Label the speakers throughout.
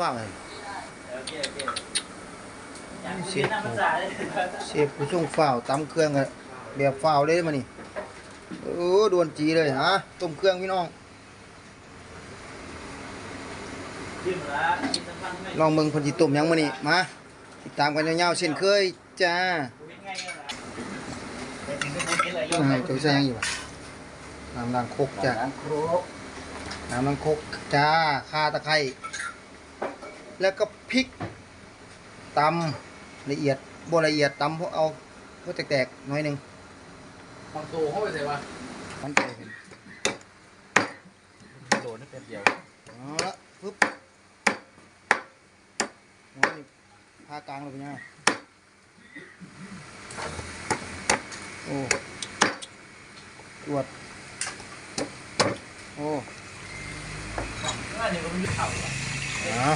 Speaker 1: ฟ้าเลย
Speaker 2: โอเคโอเคอยาก
Speaker 1: เช
Speaker 2: กิน
Speaker 1: ฟ
Speaker 2: น้ำมันสาเลย
Speaker 1: เชฟผู้ช่วงฝ้าวตำเครื่องกันแบบฝ้าวเลยมานี่โอ้ดวนจีเลยฮะต้มเครื่องพี่น้อง
Speaker 2: ดื่มละกินน้ำมันไม่
Speaker 1: ลองเบิ่งคนสิต้มหยังมานี่มาติดตามกันยาวๆเช่นเคยจ้า
Speaker 2: กินง่ายๆนะแต่ถึงจะกินอะไร
Speaker 1: อ่าตัวใส่หยังอยู่วะน้ำล้างครกจ้า
Speaker 2: ล้างครก
Speaker 1: น้ำล้างครกจ้าข่าตะไคร้ แล้วก็พริกตำละเอียดบ่ละเอียดตำพวกเอาพวกแตกๆหน่อยหนึง
Speaker 3: บางตัวเข้าไปใส่ว่า
Speaker 1: มันใจเห็น
Speaker 3: โดนนี่เป็นเดียว
Speaker 1: เอาละปึ๊บหัวนี่พากลางเลยเป็นยังไงโอ้ตรวจโอ้
Speaker 2: ว่าเดี๋ยวมันมีเข่า
Speaker 1: เอา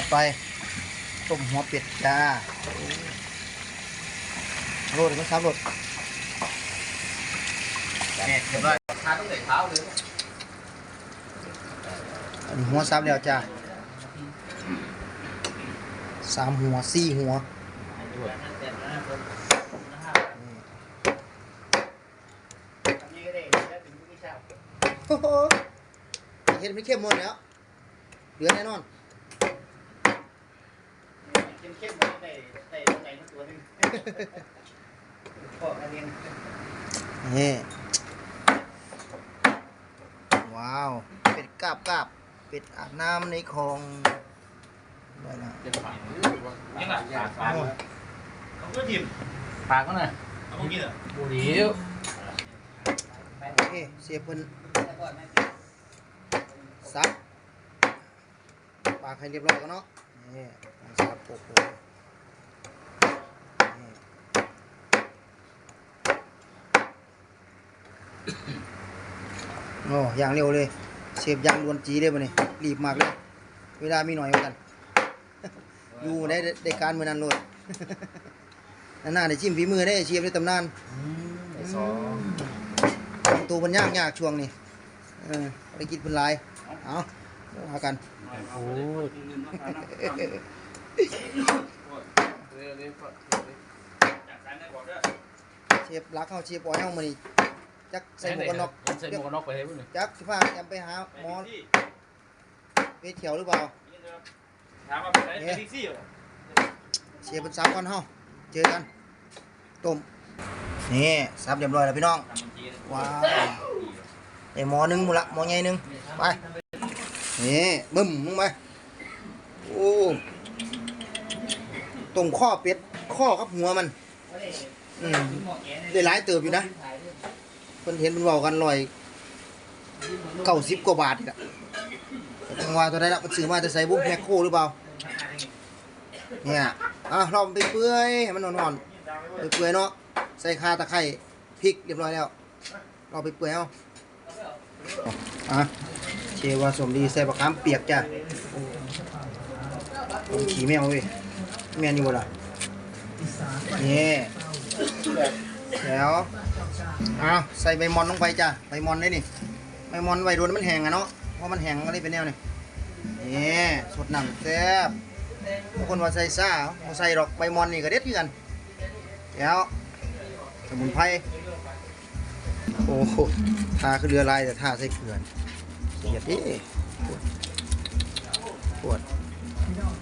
Speaker 1: จัดไปต้มหัวเป็ดจ้าโรดมันซับโรด
Speaker 3: เนี่ยเรียบร้อยทานตั้งแต่เช้าเลย
Speaker 1: อันนี้หัวซับแล้วจ้าสามหัวสี่หัว
Speaker 2: นั่นเสร็จแล้วนะคนนะครับ
Speaker 1: นี่
Speaker 2: ทำนี้ก็ได้แล้วถึงไม่เช่า
Speaker 1: โอ้โหเห็ดไม่เข้มหมดแล้วเหลือแน่นอน
Speaker 2: เข้มๆมันได้ได้ตรงไหนตัวนึงก็อันนี้
Speaker 1: นี่ว้าว เป็ดกาบกาบเป็ดอาบน้ำในคลองได้แล้ว
Speaker 3: จะฝาก
Speaker 2: ยังไง
Speaker 3: ฝาก
Speaker 1: โอ้
Speaker 2: เขาก็จิ้ม
Speaker 3: ฝากก็น่ะ
Speaker 2: เขาก็กินเหรอ
Speaker 3: บุหรี่
Speaker 1: โอเคเสียบเพิ่นซับปากให้เรียบร้อยกันเนาะ นี่ซับโอ้โหนี่โอ้อย่างเร็วเลยเสียบยางดวนจีเลยมาเนี่ยรีบมากเลย เวลามีหน่อยเหมือนกัน อยู่ได้ได้การมือนั้นโลดนานๆได้ชิมฝีมือได้เชียบได้ตำนาน
Speaker 3: ไอ้สอง
Speaker 1: ทำตัวมันยากยากช่วงนี้เออไปกินเป็นหลาย เอาเดี๋ยว หากัน
Speaker 3: โอ้เร็วเร็ว
Speaker 1: เชฟรักเข้าเชฟปล่อยเข้ามานี่จักใส่หมวกกันน็อก
Speaker 3: ใส่หมวกกันน็อกไปให้พวกนี้
Speaker 1: จักสิพาแอมไปหาหมอเพชรเขียวหรือเปล่า
Speaker 2: ถามว่าเป็นไป็นซี่เหรอ
Speaker 1: เชฟเป็นสามคนเฮาเจอกันต้มนี่สับเรียบร้อยแล้วพี่น้องว้าวไอหมอหนึงหมูละหมอใหญ่หนึงไป นี่บึ้มลงไปโอ้ตรงข้อเป็ดข้อกับหัวมัน อืมได้หลายเติบอยู่นะเพิ่นเห็นมันเว้ากันลอยเก้าสิบกว่าบาทนี่ล่ะแต่จังวาตัวได้ละมันซื้อมาจะใส่บุ้มแพ็คโคหรือเปล่า เนี่ยอะเราไปเปื่อยให้มันนอนๆไปเปื่อยเนาะใส่ข่าตะไคร้พริกเรียบร้อยแล้ว เราไปเปื่อยเอาอะ เชวาสมดีใส่บะขามเปียกจ้ะโอ้ขี่แมวเว้ยแมนอยู่บ่ล่ะนี่แล้วเอาใส่ใบมอนลงไปจ้ะใบมอนได้นี่ใบมอนไว้โดนมันแห้งอะเนาะเพราะมันแห้งก็เลยเป็นแนวนี่นี่สดหน้ำแซ่บบางคนว่าใส่ซ่าบ่ใส่ดอกใบมอนนี่ก็เด็ดกันแล้วสมุนไพรโอ้โหทาคือเรือลายแต่ทาใส่เกลือ เสียดดิปวดปวด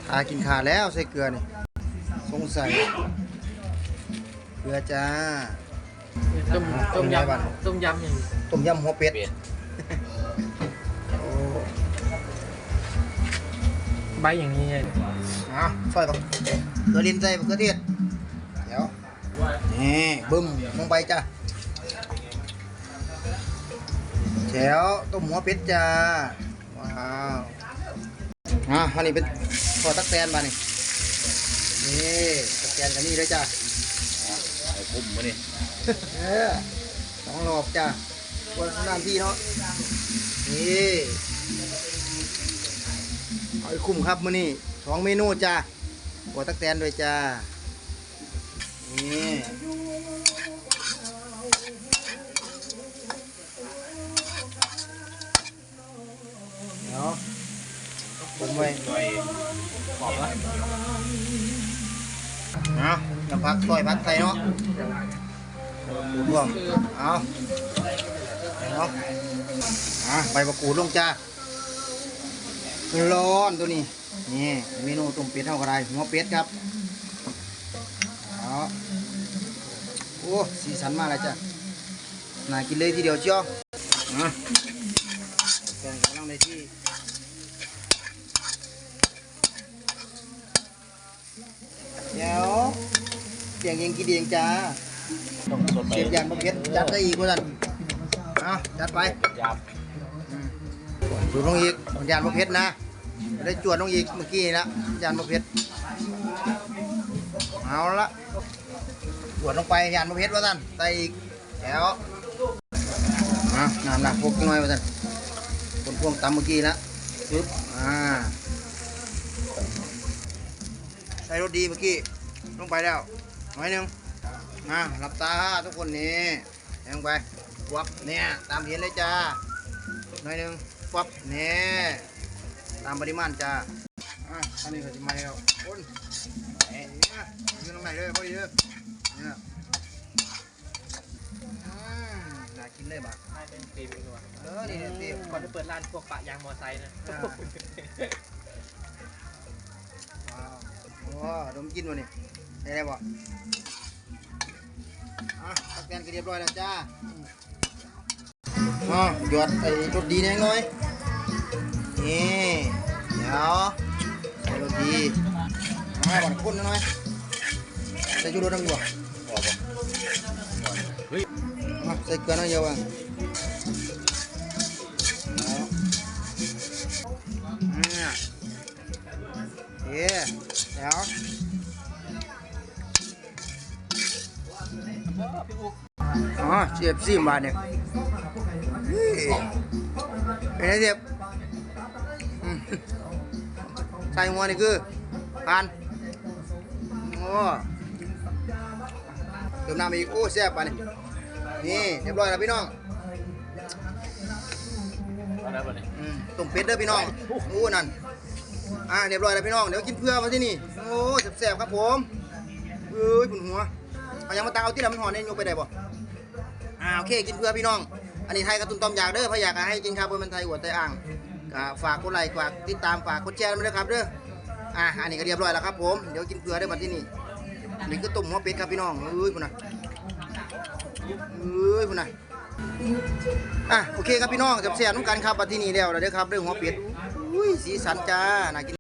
Speaker 1: ทากินขาแล้วใส่เกลือนี่สงสัยเกลือจ้า
Speaker 3: ต้มต้มย
Speaker 1: เป็นไงบ้างำ
Speaker 3: ต้มยำอย่าง
Speaker 1: ต้มยำหัวเป็ด
Speaker 3: เป็ด
Speaker 1: โอ้
Speaker 3: ใบอย่างนี้ไง
Speaker 1: อะซอยบักเกลือลินใส่บักเกลือเทศเดี๋ยวนี่บึ้มลงไปจ้า แถวต้มหัวเป็ดจ้า ว้าวอะอันนี้เป็นทอดตักแตนมานี่นี่ตักแตนกันนี่เลยจ้า
Speaker 3: ไอ้ปุ่มมานี่
Speaker 1: เออสองรอบจ้าวันน้ำพี่เนาะนี่เอาให้คุ้มครับมื้อนี้สองเมนูจ้าหัวตักแตนด้วยจ้านี่ เดี๋ยวผมไว้
Speaker 2: หน่อยหอมละ
Speaker 1: เอาน้ำพักซอยพักใส่เนาะรวมเอาเอาอะใบมะกรูดลงจ้าร้อนตัวนี้ นี่เมนูต้มเป็ดเท่ากับไรหัวเป็ดครับเอาโอ้สีสันมากเลยจ้ะน่ากินเลยทีเดียวเชียวอะแกงกำลังในที่ เดี๋ยวเสียงเองกินเองจ้า
Speaker 2: ต้องสดไป
Speaker 1: เสียบยานประเภทจัดได้อีกว่าท่านเอาจัดไป
Speaker 2: หยาบ
Speaker 1: ดูลงอีกยานประเภทนะ ได้จวดลงอีกเมื่อกี้ละยานประเภทเอาละจวดลงไปยานประเภทว่าท่านใส่อีกแถวอะน้ำหนักพวกน้อยว่าท่านคนพวงตำเมื่อกี้ละปึ๊บอ่าใส่รสดีเมื่อกี้ลงไปแล้วห น่อยหนึงมาหลับตาทุกคนนี่แทงไปวับเนี่ยตามเห็นเลยจ้าหน่อยหนึ่งวับเนี่ยตามปริมาณจ้าอะอันนี้ก็จะมาแล้วคนเนี่ยยืนตรงไหนเลยพอดีเลยเนี่ยอืมน่ากินเลยบ่ะ
Speaker 3: ไม่เป็นปีเป็นตัว
Speaker 1: เออนี่เนี่ยตี
Speaker 3: ก่อนจะเปิดร้านพวกปะยางมอไซค์นะ
Speaker 1: อ่าว้าวโอ้ดมกินวะนี่ ได้ได้บ่อะตักแกนก็เรียบร้อยแล้วจ้าอ๋อหยอดไอ้รสดีแน่น้อยนี่เดี๋ยวใส่รสดีมาบ่อนคนหน่อยใส่ยูโรน้ำอยู่บ่
Speaker 2: หอมปะ
Speaker 1: มาใส่เกลือหน่อยเดียวอะเนี่ยเอ๊ะเดี๋ยว อ๋อเสียบซิมบาทเนี่ยเฮ้ยเป็นไงเสียบอืมใส่หัวนี่คือผ่านโอ้เติมน้ำอีกโอ้แซ่บปานี่นี่เรียบร้อยแล้วพี่น้อง
Speaker 2: เอาได้ปะเนี่ย
Speaker 1: อืมต้มเป็ดเด้อพี่น้องโอ้นั่นอ่าเรียบร้อยแล้วพี่น้องเดี๋ยวกินเพื่อมาที่นี่โอ้แซ่บๆครับผมเอ้ยปุ่นหัว เอายังมาตักเอาที่ละมันหอนเนี่ยยกไปได้บ่อ่าโอเคกินเพื่อพี่น้อง อันนี้ไทยกระตุนต้มอยากเด้อพะอยากให้กินครับบนเป็นไทยหัวไตอ่างก็ฝากกดไลค์ฝากติดตามฝากกดแชร์มาด้วยครับเด้ออ่าอันนี้ก็เรียบร้อยแล้วครับผมเดี๋ยวกินเกลือได้บัดที่นี่นี่ก็ต้มหัวเป็ดครับพี่น้องเอ้ยพุ่นน่ะเอ้ยพุ่นน่ะอะโอเคครับพี่น้องจับเสียน้ำกันครับบัดที่นี่แล้วเด้อครับเรื่องหัวเป็ดอุ้ยสีสันจ้าน่ากิน